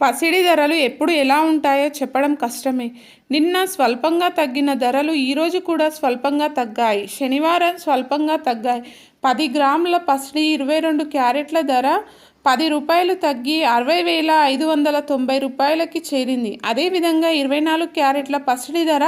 పసిడి ధరలు ఎప్పుడు ఎలా ఉంటాయో చెప్పడం కష్టమే. నిన్న స్వల్పంగా తగ్గిన ధరలు ఈరోజు కూడా స్వల్పంగా తగ్గాయి. శనివారం స్వల్పంగా తగ్గాయి. పది గ్రాముల పసిడి ఇరవై రెండు క్యారెట్ల ధర పది రూపాయలు తగ్గి అరవై వేల ఐదు వందల తొంభై రూపాయలకి చేరింది. అదేవిధంగా ఇరవై నాలుగు క్యారెట్ల పసిడి ధర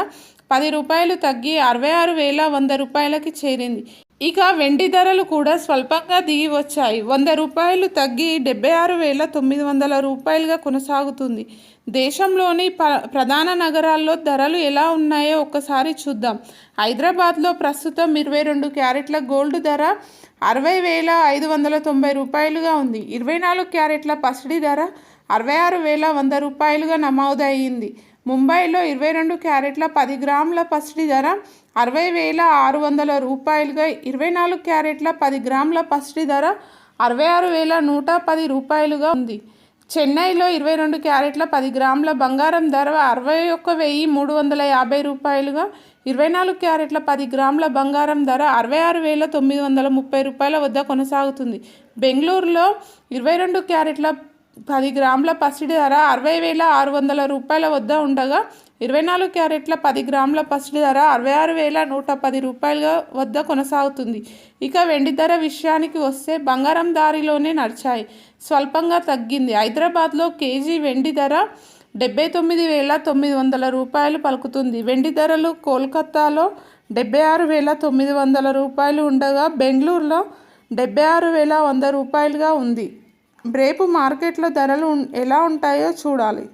పది రూపాయలు తగ్గి అరవై ఆరు వేల వంద రూపాయలకి చేరింది. ఇక వెండి ధరలు కూడా స్వల్పంగా దిగి వచ్చాయి. వంద రూపాయలు తగ్గి డెబ్బై ఆరు వేల తొమ్మిది వందల రూపాయలుగా కొనసాగుతుంది. దేశంలోని ప ప్రధాన నగరాల్లో ధరలు ఎలా ఉన్నాయో ఒక్కసారి చూద్దాం. హైదరాబాద్లో ప్రస్తుతం ఇరవై రెండు క్యారెట్ల గోల్డ్ ధర అరవై వేల ఐదు వందల తొంభై రూపాయలుగా ఉంది. ఇరవై నాలుగు క్యారెట్ల పసిడి ధర అరవై ఆరు వేల వంద రూపాయలుగా నమోదయ్యింది. ముంబైలో ఇరవై రెండు క్యారెట్ల పది గ్రాముల పసిడి ధర అరవై వేల ఆరు వందల రూపాయలుగా ఇరవై నాలుగు క్యారెట్ల పది గ్రాముల పసిడి ధర అరవై ఆరు వేల నూట పది రూపాయలుగా ఉంది. చెన్నైలో ఇరవై రెండు క్యారెట్ల పది గ్రాముల బంగారం ధర అరవై ఒక్క వెయ్యి మూడు వందల యాభై రూపాయలుగా ఇరవై నాలుగు క్యారెట్ల పది గ్రాముల బంగారం ధర అరవై ఆరు వేల తొమ్మిది వందల ముప్పై రూపాయల వద్ద కొనసాగుతుంది. బెంగళూరులో ఇరవై రెండు క్యారెట్ల పది గ్రాముల పసిడి ధర అరవై వేల ఆరు వందల రూపాయల వద్ద ఉండగా ఇరవై నాలుగు క్యారెట్ల పది గ్రాముల పసిడి ధర అరవై ఆరు వేల నూట పది రూపాయల వద్ద కొనసాగుతుంది. ఇక వెండి ధర విషయానికి వస్తే బంగారం దారిలోనే నడిచాయి. స్వల్పంగా తగ్గింది. హైదరాబాద్లో కేజీ వెండి ధర డెబ్బై తొమ్మిది వేల తొమ్మిది వందల రూపాయలు పలుకుతుంది. వెండి ధరలు కోల్కతాలో డెబ్బై ఆరు వేల తొమ్మిది వందల రూపాయలు ఉండగా బెంగళూరులో డెబ్బై ఆరు వేల వంద రూపాయలుగా ఉంది. రేపు మార్కెట్లో ధరలు ఎలా ఉంటాయో చూడాలి.